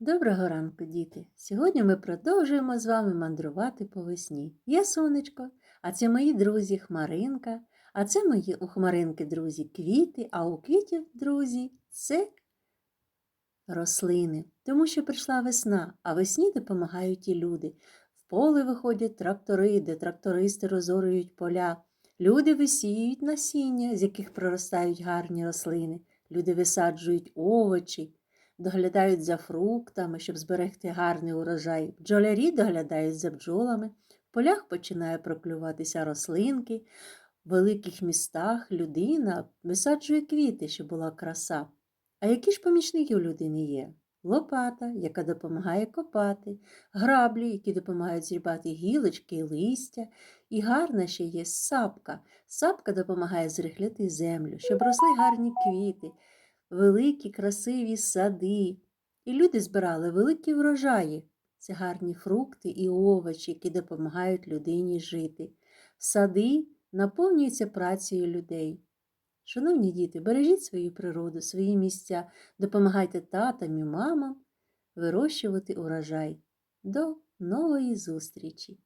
Доброго ранку, діти! Сьогодні ми продовжуємо з вами мандрувати по весні. Я сонечко, а це мої друзі Хмаринка, а це мої у Хмаринки друзі квіти, а у квітів друзі це рослини. Тому що прийшла весна, а весні допомагають і люди. В поле виходять трактори, де трактористи розорюють поля. Люди висіюють насіння, з яких проростають гарні рослини. Люди висаджують овочі, доглядають за фруктами, щоб зберегти гарний урожай. Бджолярі доглядають за бджолами. В полях починає проклюватися рослинки. В великих містах людина висаджує квіти, щоб була краса. А які ж помічники у людини є? Лопата, яка допомагає копати, граблі, які допомагають зрібати гілочки і листя, і гарна ще є сапка. Сапка допомагає зрихляти землю, щоб росли гарні квіти, великі красиві сади. І люди збирали великі врожаї. Це гарні фрукти і овочі, які допомагають людині жити. Сади наповнюються працею людей. Шановні діти, бережіть свою природу, свої місця, допомагайте татам і мамам вирощувати урожай. До нової зустрічі!